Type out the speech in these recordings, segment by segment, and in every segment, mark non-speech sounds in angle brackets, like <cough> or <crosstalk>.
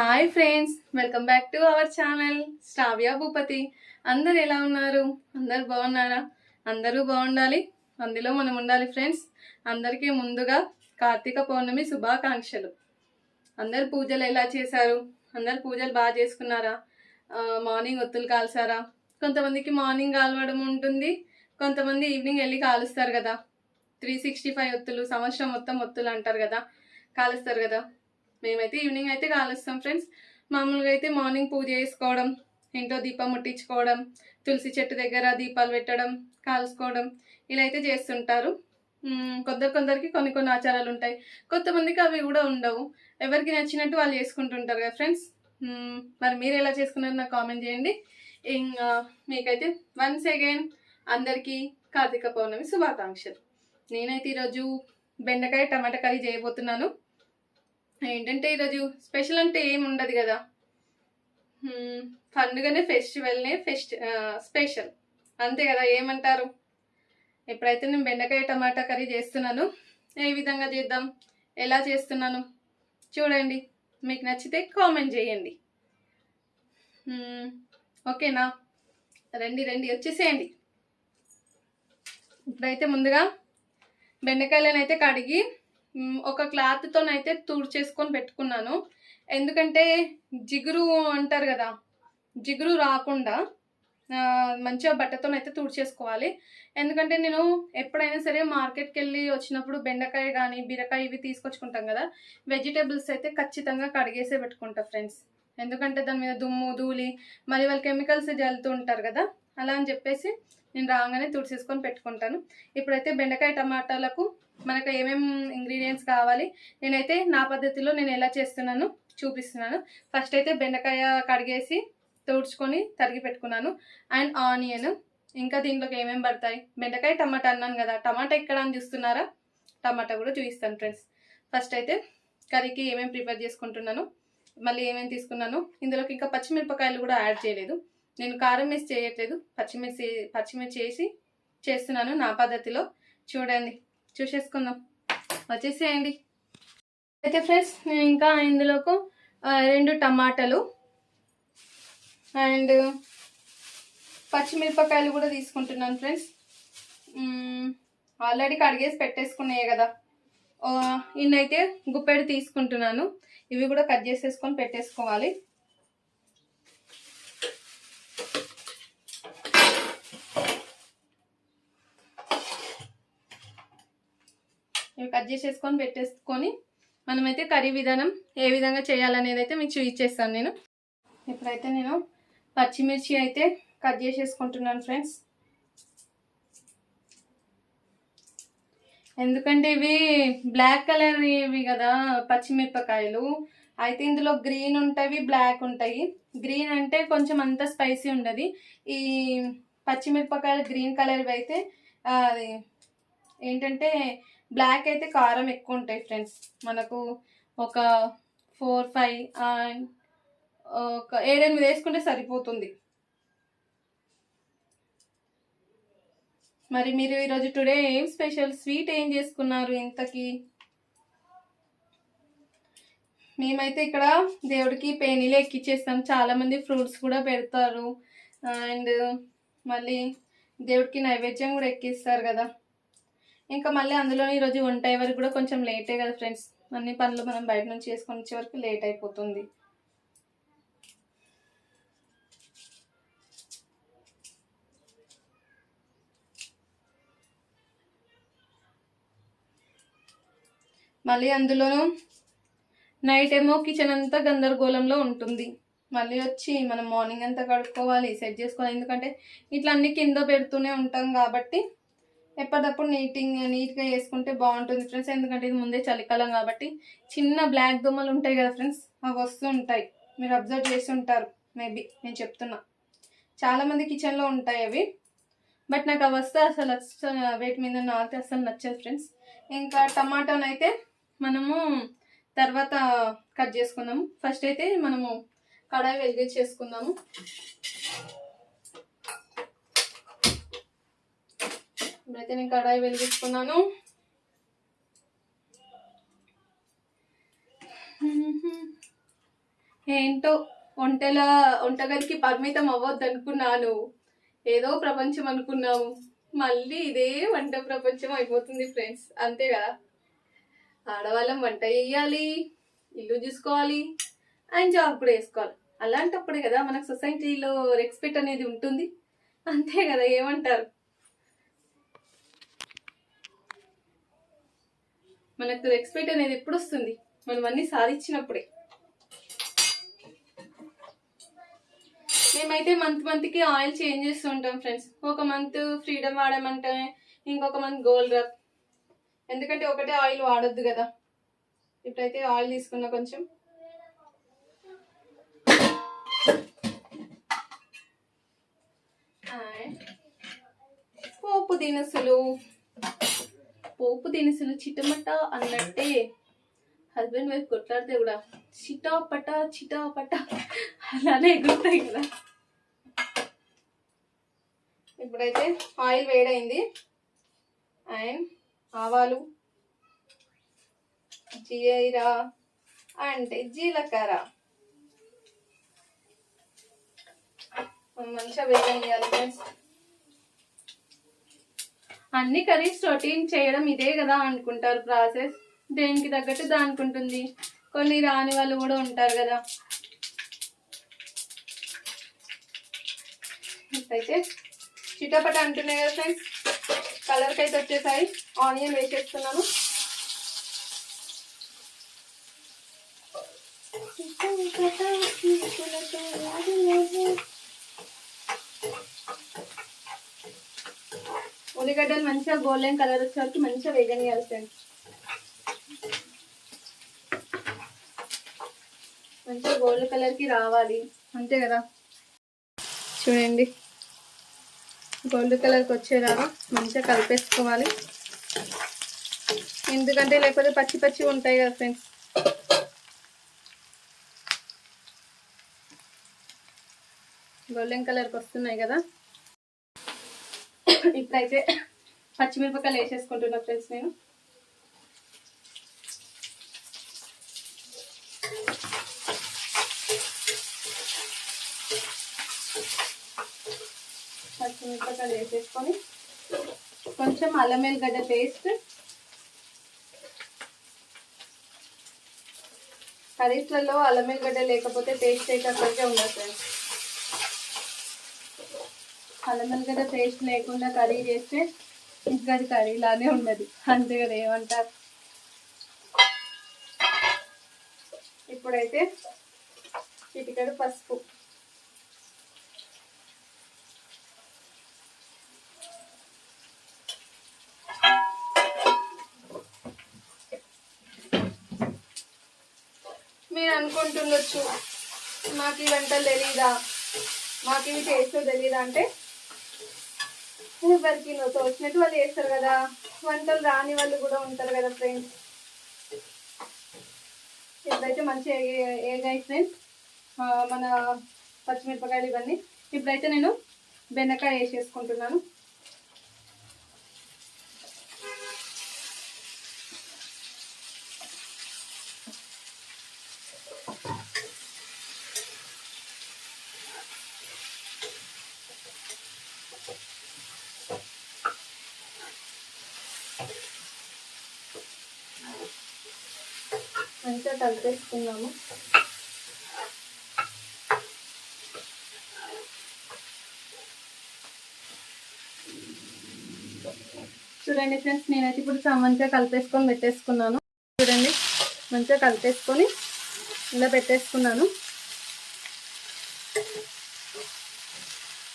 Hi friends welcome back to our channel స్టావ్యా Bhupathi అందరు ఎలా ఉన్నారు? అందరు బాగున్నారా? అందరూ బాగుండాలి. అందులో మనం ఉండాలి ఫ్రెండ్స్ అందరికీ ముందుగా కార్తీక పౌర్ణమి శుభాకాంక్షలు. అందరు పూజలు ఎలా చేశారు? అందరు పూజలు బాగా చేసుకున్నారా? మార్నింగ్ ఒత్తులు కాల్చారా? కొంతమందికి మార్నింగ్ కాలవడం ఉంటుంది. కొంతమంది ఈవినింగ్ వెళ్ళి కాలుస్తారు కదా. త్రీ సిక్స్టీ ఫైవ్ ఒత్తులు సంవత్సరం మొత్తం ఒత్తులు అంటారు కదా. కాలుస్తారు కదా. మేమైతే ఈవినింగ్ అయితే కాలుస్తాం ఫ్రెండ్స్ మామూలుగా అయితే మార్నింగ్ పూజ చేసుకోవడం ఇంట్లో దీపం ముట్టించుకోవడం తులసి చెట్టు దగ్గర దీపాలు పెట్టడం కాల్చుకోవడం ఇలా అయితే చేస్తుంటారు. కొందరు కొందరికి కొన్ని కొన్ని ఆచారాలు ఉంటాయి. కొంతమందికి అవి కూడా ఉండవు. ఎవరికి నచ్చినట్టు వాళ్ళు చేసుకుంటుంటారు కదా ఫ్రెండ్స్ మరి మీరు ఎలా చేసుకున్నారు నాకు కామెంట్ చేయండి. ఇంకా మీకైతే వన్స్ అగైన్ అందరికీ కార్తీక పౌర్ణమి శుభాకాంక్షలు. నేనైతే ఈరోజు బెండకాయ టమాటా కర్రీ చేయబోతున్నాను. ఏంటంటే ఈరోజు స్పెషల్ అంటే ఏమి ఉండదు కదా. పండుగనే ఫెస్టివల్నే ఫెస్ట్ స్పెషల్. అంతే కదా ఏమంటారు? ఎప్పుడైతే నేను బెండకాయ టమాటా కర్రీ చేస్తున్నాను ఏ విధంగా చేద్దాం? ఎలా చేస్తున్నాను? చూడండి. మీకు నచ్చితే కామెంట్ చేయండి. ఓకేనా? రండి రండి వచ్చేసేయండి. ఇప్పుడైతే ముందుగా బెండకాయలను అయితే కడిగి ఒక క్లాత్తోనైతే తుడిచేసుకొని పెట్టుకున్నాను. ఎందుకంటే జిగురు అంటారు కదా జిగురు రాకుండా మంచిగా బట్టతోనైతే తుడిచేసుకోవాలి. ఎందుకంటే నేను ఎప్పుడైనా సరే మార్కెట్కి వెళ్ళి వచ్చినప్పుడు బెండకాయ కానీ బీరకాయ ఇవి తీసుకొచ్చుకుంటాం కదా వెజిటేబుల్స్ అయితే ఖచ్చితంగా కడిగేసే పెట్టుకుంటా ఫ్రెండ్స్. ఎందుకంటే దాని మీద దుమ్ము ధూళి మళ్ళీ వాళ్ళు కెమికల్స్ జల్లుతూ ఉంటారు కదా అలా అని చెప్పేసి నేను రాగానే తుడిచేసుకొని పెట్టుకుంటాను. ఇప్పుడైతే బెండకాయ టమాటాలకు మనకు ఏమేమి ఇంగ్రీడియంట్స్ కావాలి నేనైతే నా పద్ధతిలో నేను ఎలా చేస్తున్నాను చూపిస్తున్నాను. ఫస్ట్ అయితే బెండకాయ కడిగేసి తుడుచుకొని తరిగి పెట్టుకున్నాను. అండ్ ఆనియన్ ఇంకా దీంట్లోకి ఏమేమి పడతాయి? బెండకాయ టమాటా అన్నాను కదా. టమాటా ఎక్కడ అని చూస్తున్నారా? టమాటా కూడా చూపిస్తాను ఫ్రెండ్స్ ఫస్ట్ అయితే కర్రీకి ఏమేమి ప్రిపేర్ చేసుకుంటున్నాను మళ్ళీ ఏమేమి తీసుకున్నాను ఇందులోకి ఇంకా పచ్చిమిరపకాయలు కూడా యాడ్ చేయలేదు. నేను కారం వేసి చేయట్లేదు. పచ్చిమిర్చి పచ్చిమిర్చి వేసి చేస్తున్నాను నా పద్ధతిలో. చూడండి చూసేసుకుందాం. వచ్చేసేయండి. అయితే ఫ్రెండ్స్ నేను ఇంకా ఇందులోకి రెండు టమాటాలు అండ్ పచ్చిమిరపకాయలు కూడా తీసుకుంటున్నాను ఫ్రెండ్స్. ఆల్రెడీ కడిగేసి పెట్టేసుకున్నాయి కదా. ఇన్నైతే గుప్పెడు తీసుకుంటున్నాను. ఇవి కూడా కట్ చేసేసుకొని పెట్టేసుకోవాలి. కట్ చేసేసుకొని పెట్టేసుకొని మనమైతే కర్రీ విధానం ఏ విధంగా చేయాలనేది అయితే మీకు చూపించేస్తాను నేను. ఇప్పుడైతే నేను పచ్చిమిర్చి అయితే కట్ చేసేసుకుంటున్నాను ఫ్రెండ్స్. ఎందుకంటే ఇవి బ్లాక్ కలర్ ఇవి కదా పచ్చిమిరపకాయలు. అయితే ఇందులో గ్రీన్ ఉంటాయి బ్లాక్ ఉంటాయి. గ్రీన్ అంటే కొంచెం అంత స్పైసీ ఉండదు. ఈ పచ్చిమిరపకాయలు గ్రీన్ కలర్వి అయితే అది ఏంటంటే బ్లాక్ అయితే కారం ఎక్కువ ఉంటాయి ఫ్రెండ్స్ మనకు ఒక ఫోర్ ఫైవ్ అండ్ ఒక ఏడెనిమిది వేసుకుంటే సరిపోతుంది. మరి మీరు ఈరోజు టుడే ఏం స్పెషల్ స్వీట్ ఏం చేసుకున్నారు ఇంతకీ? మేమైతే ఇక్కడ దేవుడికి పేనీలు ఎక్కిచ్చేస్తాం. చాలామంది ఫ్రూట్స్ కూడా పెడతారు. అండ్ మళ్ళీ దేవుడికి నైవేద్యం కూడా ఎక్కిస్తారు కదా. ఇంకా మళ్ళీ అందులో ఈరోజు వంట వరకు కూడా కొంచెం లేటే కదా ఫ్రెండ్స్. అన్ని పనులు మనం బయట నుంచి చేసుకొని వచ్చే వరకు లేట్ అయిపోతుంది. మళ్ళీ అందులోనూ నైట్ ఏమో కిచెన్ అంతా గందరగోళంలో ఉంటుంది. మళ్ళీ వచ్చి మనం మార్నింగ్ అంతా కడుక్కోవాలి సెట్ చేసుకోవాలి. ఎందుకంటే ఇట్లా అన్ని కింద పెడుతూనే ఉంటాం కాబట్టి ఎప్పటికప్పుడు నీటింగ్ నీట్గా చేసుకుంటే బాగుంటుంది ఫ్రెండ్స్ ఎందుకంటే ఇది ముందే చలికాలం కాబట్టి చిన్న బ్లాక్ దోమలు ఉంటాయి కదా ఫ్రెండ్స్ అవి వస్తూ ఉంటాయి. మీరు అబ్జర్వ్ చేసి ఉంటారు. మేబీ నేను చెప్తున్నా. చాలామంది కిచెన్లో ఉంటాయి అవి. బట్ నాకు అవి వస్తే అసలు అస్సలు వేటి మీద నాకైతే అసలు నచ్చదు ఫ్రెండ్స్ ఇంకా టమాటాను అయితే మనము తర్వాత కట్ చేసుకుందాము. ఫస్ట్ అయితే మనము కడాయి వెలిగించేసుకుందాము. ఇప్పుడైతే నేను కడాయి వెలిగించుకున్నాను. ఏంటో వంటల వంటగదికి పరిమితం అవ్వద్దు అనుకున్నాను ఏదో ప్రపంచం అనుకున్నాము. మళ్ళీ ఇదే వంట ప్రపంచం అయిపోతుంది ఫ్రెండ్స్. అంతే కదా? ఆడవాళ్ళం వంట చేయాలి ఇల్లు చూసుకోవాలి అండ్ జాబ్ కూడా వేసుకోవాలి అలాంటప్పుడే కదా మనకు సొసైటీలో రెస్పెక్ట్ అనేది ఉంటుంది. అంతే కదా? ఏమంటారు? మనకు రెస్పెక్ట్ అనేది ఎప్పుడు వస్తుంది మనం అన్ని సాధించినప్పుడే. మేమైతే మంత్ మంత్కి ఆయిల్ చేంజ్ చేస్తూ ఉంటాం ఫ్రెండ్స్ ఒక మంత్ ఫ్రీడమ్ వాడమంటే ఇంకొక మంత్ గోల్డ్ రబ్ ఎందుకంటే ఒకటే ఆయిల్ వాడొద్దు కదా. ఇప్పుడైతే ఆయిల్ తీసుకున్నా కొంచెం. పోపు దినుసులు. పోపు దినుసులు చిటమట అన్నట్టే. హస్బెండ్ వైఫ్ కొట్లాడితే కూడా చిటా పట చిటా పట అలానే ఎగురుతాయి కదా. ఇప్పుడైతే ఆయిల్ వేడైంది. అండ్ ఆవాలు జీరా అంటే జీలకర్ర. మంచిగా వేగనియాలి ఫ్రెండ్స్ అన్ని కర్రీస్ రొటీన్ చేయడం ఇదే కదా అనుకుంటారు ప్రాసెస్. దేనికి తగ్గట్టు దానికి ఉంటుంది కొన్ని రాని వాళ్ళు కూడా ఉంటారు కదా. అయితే చిటపట అంటున్నాయి కదా ఫ్రెండ్స్. కలర్కి అయితే వచ్చేసాయి. ఆనియన్ వేసేస్తున్నాను. ఉల్లిగడ్డలు మంచిగా గోల్డెన్ కలర్ వచ్చే వరకు మంచిగా వేగనియాలి ఫ్రెండ్స్ మంచిగా గోల్డ్ కలర్కి రావాలి. అంతే కదా? చూడండి. గోల్డ్ కలర్కి వచ్చేలాగా మంచిగా కలిపేసుకోవాలి. ఎందుకంటే లేకపోతే పచ్చి పచ్చి ఉంటాయి కదా ఫ్రెండ్స్? గోల్డెన్ కలర్కి వస్తున్నాయి కదా? ఇప్పుడైతే పచ్చిమిరపకాయలు వేసేసుకుంటున్నా ఫ్రెండ్స్ నేను. పచ్చిమిరపకాయలు వేసేసుకొని కొంచెం అల్లం వెల్లిగడ్డ పేస్ట్ కర్రీస్లలో అల్లం వెల్లిగడ్డ లేకపోతే టేస్ట్ అయితే అక్కడికే ఉండదు ఫ్రెండ్స్. అల్లం వెల్లిగడ్డ పేస్ట్ లేకుండా కర్రీ చేస్తే ఇంకా అది కర్రీలానే ఉండదు అంతే కదా ఏమంటారు ఇప్పుడైతే చిటికెడు పసుపు. మీరు అనుకుంటుండొచ్చు మాకు ఈ వంటలు తెలీదా? మాకు ఇవి టేస్ట్ తెలీదా అంటే ఎవరికి నువ్వు తోచినట్టు వాళ్ళు చేస్తారు కదా. వంటలు రాని వాళ్ళు కూడా ఉంటారు కదా ఫ్రెండ్స్ ఇప్పుడైతే మంచిగా ఏగాయి ఫ్రెండ్స్ మన పచ్చిమిరపకాయలు ఇవన్నీ. ఇప్పుడైతే నేను బెండకాయ వేసేసుకుంటున్నాను. మంచిగా కలిపేసుకున్నాము చూడండి ఫ్రెండ్స్ నేనైతే ఇప్పుడు స- మంచిగా కలిపేసుకొని పెట్టేసుకున్నాను. చూడండి మంచిగా కలిపేసుకొని ఇలా పెట్టేసుకున్నాను.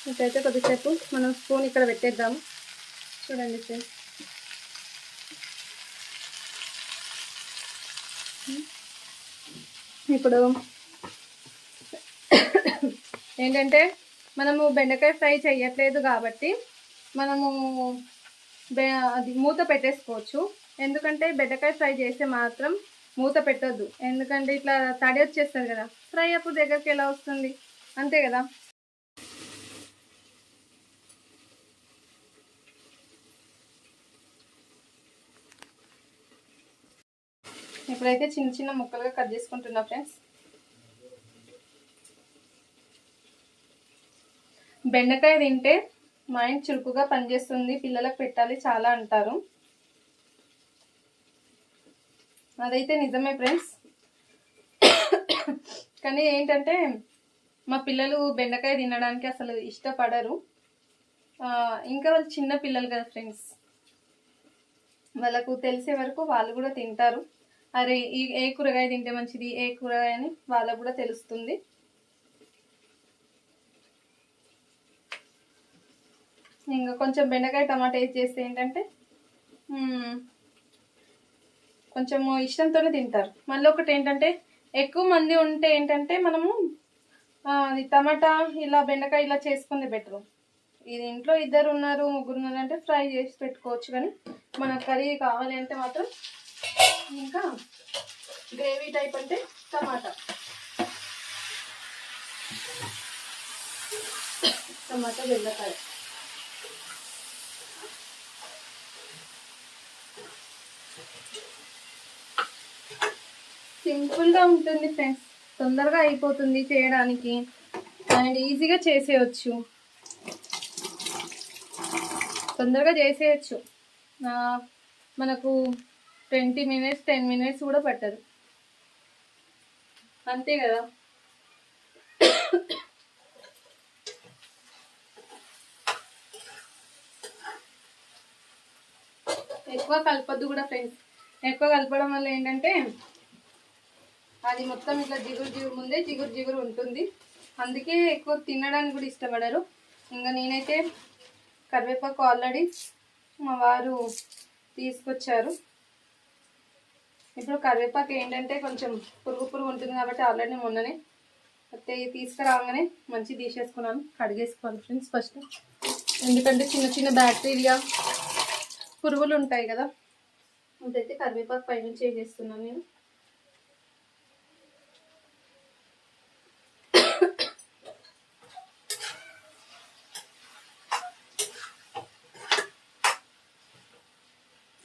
ఇప్పుడైతే కొద్దిసేపు మనం స్పూన్ ఇక్కడ పెట్టేద్దాము. చూడండి ఫ్రెండ్స్. ఇప్పుడు ఏంటంటే మనము బెండకాయ ఫ్రై చేయట్లేదు కాబట్టి మనము అది మూత పెట్టేసుకోవచ్చు. ఎందుకంటే బెండకాయ ఫ్రై చేస్తే మాత్రం మూత పెట్టొద్దు. ఎందుకంటే ఇట్లా తడి వచ్చేస్తుంది కదా. ఫ్రై అప్పుడు దగ్గరికి ఎలా వస్తుంది? అంతే కదా? ఇప్పుడైతే చిన్న చిన్న ముక్కలుగా కట్ చేసుకుంటున్నా ఫ్రెండ్స్ బెండకాయ తింటే మైండ్ చురుకుగా పనిచేస్తుంది పిల్లలకు పెట్టాలి చాలా అంటారు. అదైతే నిజమే ఫ్రెండ్స్ కానీ ఏంటంటే మా పిల్లలు బెండకాయ తినడానికి అసలు ఇష్టపడరు. ఇంకా వాళ్ళు చిన్న పిల్లలు కదా ఫ్రెండ్స్ వాళ్ళకు తెలిసే వరకు వాళ్ళు కూడా తింటారు. అరే ఈ ఏ కూరగాయ తింటే మంచిది? ఏ కూరగాయ అని వాళ్ళకు కూడా తెలుస్తుంది. ఇంకా కొంచెం బెండకాయ టమాటా వేసి చేస్తే ఏంటంటే కొంచెము ఇష్టంతోనే తింటారు. మళ్ళీ ఒకటి ఏంటంటే ఎక్కువ మంది ఉంటే ఏంటంటే మనము అది టమాటా ఇలా బెండకాయ ఇలా చేసుకుంది బెటర్. ఇది ఇంట్లో ఇద్దరు ఉన్నారు ముగ్గురు ఉన్నారు అంటే ఫ్రై చేసి పెట్టుకోవచ్చు కానీ మన కర్రీ కావాలి అంటే మాత్రం ఇంకా గ్రేవీ టైప్ అంటే టమాటా. టమాటా బెండకాయ. సింపుల్గా ఉంటుంది ఫ్రెండ్స్. తొందరగా అయిపోతుంది చేయడానికి. అండ్ ఈజీగా చేసేయచ్చు. తొందరగా చేసేయచ్చు. మనకు ట్వంటీ మినిట్స్ టెన్ మినిట్స్ కూడా పట్టదు. అంతే కదా? ఎక్కువ కలపద్దు కూడా ఫ్రెండ్స్. ఎక్కువ కలపడం వల్ల ఏంటంటే అది మొత్తం ఇట్లా జిగురు జిగురు ముందే జిగురు జిగురు ఉంటుంది. అందుకే ఎక్కువ తినడానికి కూడా ఇష్టపడరు. ఇంకా నేనైతే కరివేపాకు ఆల్రెడీ మా వారు తీసుకొచ్చారు. ఇప్పుడు కరివేపాకు ఏంటంటే కొంచెం పురుగు పురుగు ఉంటుంది కాబట్టి ఆల్రెడీ మొన్ననే అయితే తీసుకురాగానే మంచి తీసేసుకున్నాను కడిగేసుకోవాలి ఫ్రెండ్స్ ఫస్ట్. ఎందుకంటే చిన్న చిన్న బ్యాక్టీరియా పురుగులు ఉంటాయి కదా. అంతైతే కరివేపాకు పైనుంచి వేసేస్తున్నాను నేను.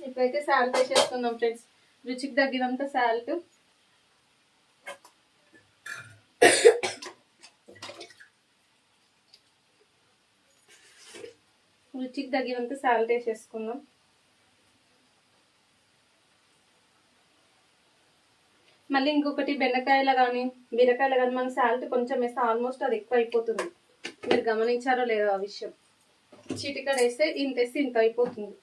ఇప్పుడైతే శానిటైజ్ చేస్తున్నాం ఫ్రెండ్స్. రుచికి తగ్గినంత సాల్ట్ రుచికి తగ్గినంత సాల్ట్ వేసేసుకుందాం. మళ్ళీ ఇంకొకటి బెండకాయలు కానీ బీరకాయలు కానీ మన సాల్ట్ కొంచెం వేస్తే ఆల్మోస్ట్ అది ఎక్కువ అయిపోతుంది మీరు గమనించారో లేదో ఆ విషయం. చిటికడ వేస్తే ఇంత వేస్తే ఇంత అయిపోతుంది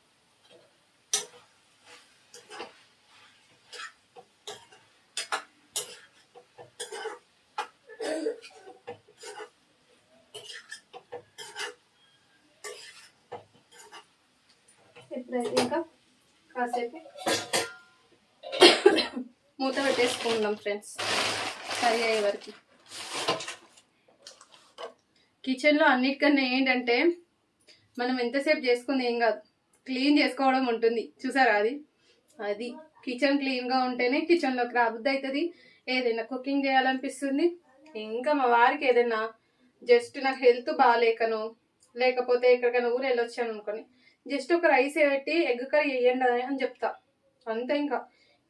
ఎప్పుడైతే ఇంకా కాసేపు. మూత పెట్టేసుకుందాం ఫ్రెండ్స్. కర్రీ అయ్యే వరకు. కిచెన్లో అన్నిటికన్నా ఏంటంటే మనం ఎంతసేపు చేసుకుంది ఏం కాదు. క్లీన్ చేసుకోవడం ఉంటుంది. చూసారా అది? అది కిచెన్ క్లీన్గా ఉంటేనే కిచెన్లోకి రాబుద్ది అవుతుంది ఏదైనా కుకింగ్ చేయాలనిపిస్తుంది. ఇంకా మా వారికి ఏదైనా జస్ట్ నాకు హెల్త్ బాగాలేకను లేకపోతే ఎక్కడికైనా ఊరు వెళ్ళొచ్చాను అనుకోని జస్ట్ ఒక రైస్ పెట్టి ఎగ్ కర్రీ వేయండి అని చెప్తా. అంతే ఇంకా.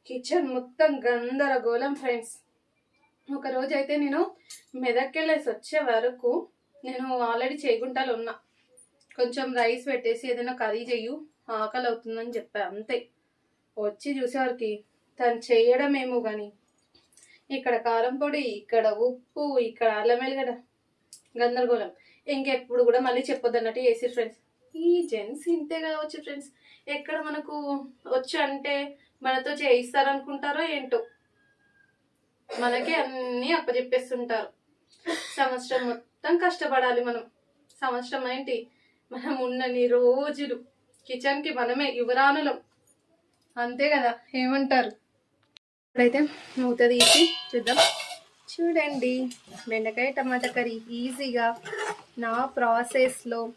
కిచెన్ మొత్తం గందరగోళం ఫ్రెండ్స్. ఒక రోజు అయితే నేను మెదక్కెళ్ళేసి వచ్చే వరకు నేను ఆల్రెడీ చేయగుంటాలు ఉన్నా. కొంచెం రైస్ పెట్టేసి ఏదైనా కర్రీ చెయ్యు ఆకలి అవుతుందని చెప్పా అంతే. వచ్చి చూసేవారికి తను చేయడమేమో కానీ ఇక్కడ కారం పొడి ఇక్కడ ఉప్పు ఇక్కడ అల్లం వెల్లిగడ్డ. గందరగోళం. ఇంకెప్పుడు కూడా మళ్ళీ చెప్పొద్దు అన్నట్టు చేసి ఫ్రెండ్స్. ఈ జెంట్స్ ఇంతే కదా వచ్చి ఫ్రెండ్స్ ఎక్కడ మనకు వచ్చి అంటే మనతో చేయిస్తారనుకుంటారో ఏంటో. మనకి అన్నీ అప్పచెప్పేస్తుంటారు సంవత్సరం మొత్తం కష్టపడాలి మనం. సంవత్సరం ఏంటి? మనం ఉన్నన్ని రోజులు కిచెన్కి మనమే యువరానులం అంతే కదా? ఏమంటారు? ఇప్పుడైతే మూత తీసి చూద్దాం. చూడండి. బెండకాయ టమాటా కర్రీ ఈజీగా నా ప్రాసెస్లో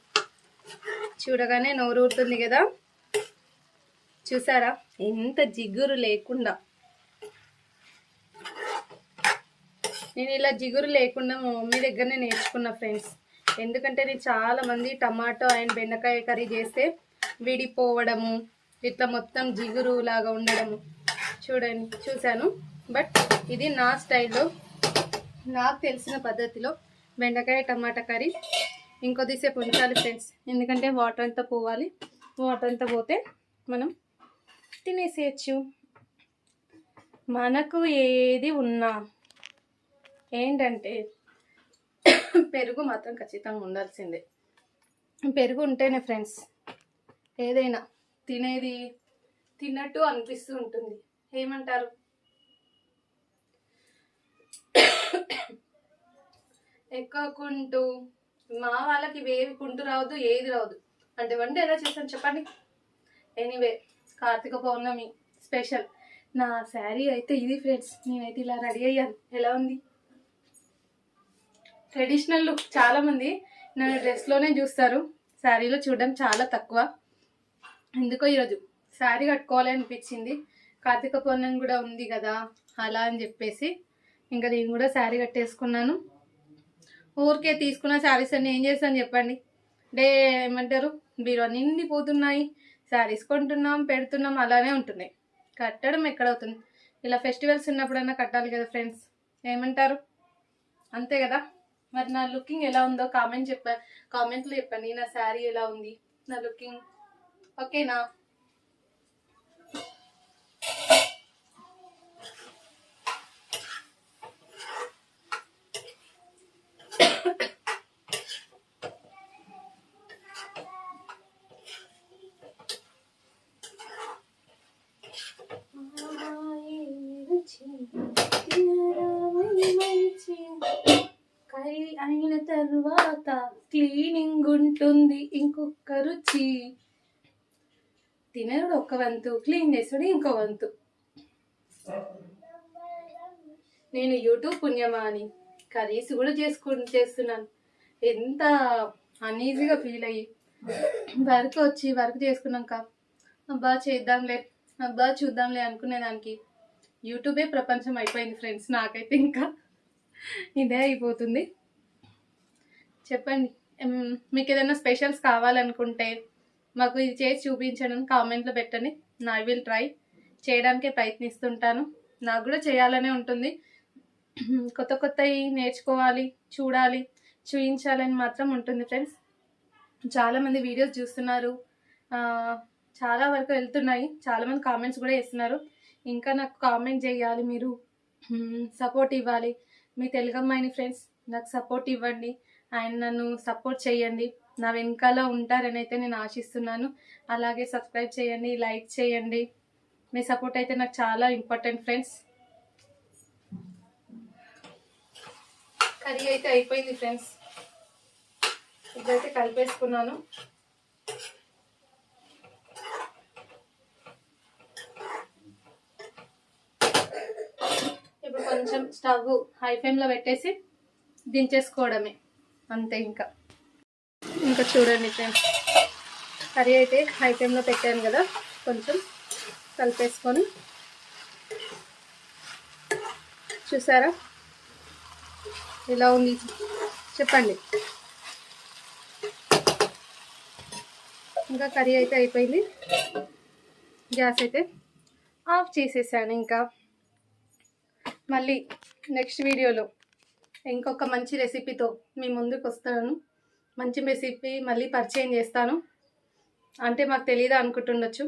చూడగానే నోరూరుతుంది కదా. చూసారా? ఎంత జిగురు లేకుండా. నేను ఇలా జిగురు లేకుండా మా మమ్మీ దగ్గరనే నేర్చుకున్నా ఫ్రెండ్స్. ఎందుకంటే నేను చాలామంది టమాటో అండ్ బెండకాయ కర్రీ చేస్తే విడిపోవడము ఇట్లా మొత్తం జిగురు లాగా ఉండడము. చూడండి చూశాను. బట్ ఇది నా స్టైల్లో నాకు తెలిసిన పద్ధతిలో బెండకాయ టమాటా కర్రీ ఇంకొద్దిసేపు ఉంచాలి ఫ్రెండ్స్. ఎందుకంటే వాటర్ అంతా పోవాలి. వాటర్ అంతా పోతే మనం తినేసేయచ్చు. మనకు ఏది ఉన్నా ఏంటంటే పెరుగు మాత్రం ఖచ్చితంగా ఉండాల్సిందే. పెరుగు ఉంటేనే ఫ్రెండ్స్ ఏదైనా తినేది తిన్నట్టు అనిపిస్తూ ఉంటుంది. ఏమంటారు? <coughs> ఎక్కకుంటూ మా వాళ్ళకి ఇవేవి కుంటు రావద్దు ఏది రావద్దు. అంటే వంట ఎలా చేశాను చెప్పండి? ఎనీవే కార్తీక పౌర్ణమి స్పెషల్ నా శారీ అయితే ఇది ఫ్రెండ్స్ నేనైతే ఇలా రెడీ అయ్యాను. ఎలా ఉంది? ట్రెడిషనల్ లుక్ చాలామంది నన్ను డ్రెస్లోనే చూస్తారు. శారీలో చూడడం చాలా తక్కువ. ఎందుకో ఈరోజు శారీ కట్టుకోవాలి అనిపించింది. కార్తీక పౌర్ణమి కూడా ఉంది కదా అలా అని చెప్పేసి. ఇంకా నేను కూడా శారీ కట్టేసుకున్నాను. ఊరికే తీసుకున్న శారీస్ అన్ని ఏం చేస్తాను చెప్పండి? డే ఏమంటారు? బీరో నిండిపోతున్నాయి శారీస్ కొంటున్నాం పెడుతున్నాం అలానే ఉంటున్నాయి. కట్టడం ఎక్కడవుతుంది? ఇలా ఫెస్టివల్స్ ఉన్నప్పుడన్నా కట్టాలి కదా ఫ్రెండ్స్. ఏమంటారు? అంతే కదా? మరి నా లుకింగ్ ఎలా ఉందో కామెంట్ చెప్ప కామెంట్లో చెప్పండి. నా శారీ ఎలా ఉంది? నా లుకింగ్ ఓకేనా? తర్వాత క్లీనింగ్ ఉంటుంది ఇంకొక రుచి. తినడు ఒక వంతు క్లీన్ చేసాడు ఇంకో వంతు. నేను యూట్యూబ్ పుణ్యమా అని కర్రీస్ కూడా చేసుకు చేస్తున్నాను. ఎంత అన్ఈజీగా ఫీల్ అయ్యి. వర్క్ వచ్చి వర్క్ చేసుకున్నాక అబ్బా చేద్దాంలే అబ్బా చూద్దాంలే అనుకునేదానికి. యూట్యూబే ప్రపంచం అయిపోయింది ఫ్రెండ్స్ నాకైతే ఇంకా. ఇదే అయిపోతుంది. చెప్పండి. మీకు ఏదైనా స్పెషల్స్ కావాలనుకుంటే మాకు ఇది చేసి చూపించడం కామెంట్లో పెట్టండి. నా విల్ ట్రై చేయడానికే ప్రయత్నిస్తుంటాను. నాకు కూడా చేయాలనే ఉంటుంది. కొత్త కొత్తవి నేర్చుకోవాలి చూడాలి చూపించాలని మాత్రం ఉంటుంది ఫ్రెండ్స్. చాలామంది వీడియోస్ చూస్తున్నారు. చాలా వరకు వెళ్తున్నాయి. చాలామంది కామెంట్స్ కూడా చేస్తున్నారు. ఇంకా నాకు కామెంట్ చేయాలి మీరు. సపోర్ట్ ఇవ్వాలి. మీ తెలుగు అమ్మాయిని ఫ్రెండ్స్ నాకు సపోర్ట్ ఇవ్వండి. ఆయన నన్ను సపోర్ట్ చేయండి. నా వెనకాల ఉంటారని అయితే నేను ఆశిస్తున్నాను. అలాగే సబ్స్క్రైబ్ చేయండి లైక్ చేయండి. మీ సపోర్ట్ అయితే నాకు చాలా ఇంపార్టెంట్ ఫ్రెండ్స్. కర్రీ అయితే అయిపోయింది ఫ్రెండ్స్. ఇదైతే కలిపేసుకున్నాను. ఇప్పుడు కొంచెం స్టవ్ హై ఫ్లేమ్లో పెట్టేసి దించేసుకోవడమే. అంతే ఇంకా. ఇంకా చూడండి ఫ్రెండ్స్. కర్రీ అయితే హై ఫ్లేమ్లో పెట్టాను కదా కొంచెం కలిపేసుకొని. చూసారా? ఎలా ఉంది? చెప్పండి. ఇంకా కర్రీ అయితే అయిపోయింది. గ్యాస్ అయితే ఆఫ్ చేసేసాను ఇంకా. మళ్ళీ నెక్స్ట్ వీడియోలో. ఇంకొక మంచి రెసిపీతో మీ ముందుకు వస్తాను. మంచి రెసిపీ మళ్ళీ పరిచయం చేస్తాను. అంటే మాకు తెలియదు అనుకుంటుండొచ్చు.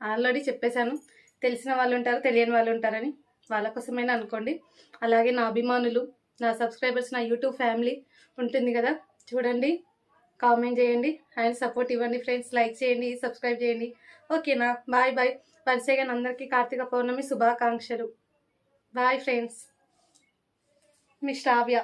ఆల్రెడీ చెప్పేశాను. తెలిసిన వాళ్ళు ఉంటారు తెలియని వాళ్ళు ఉంటారని. వాళ్ళ కోసమైనా అనుకోండి. అలాగే నా అభిమానులు నా సబ్స్క్రైబర్స్ నా యూట్యూబ్ ఫ్యామిలీ ఉంటుంది కదా. చూడండి కామెంట్ చేయండి అండ్ సపోర్ట్ ఇవ్వండి ఫ్రెండ్స్. లైక్ చేయండి సబ్స్క్రైబ్ చేయండి. ఓకేనా? Bye bye. పరిచయగా అందరికీ కార్తీక పౌర్ణమి శుభాకాంక్షలు. Bye friends. మీ శ్రావ్య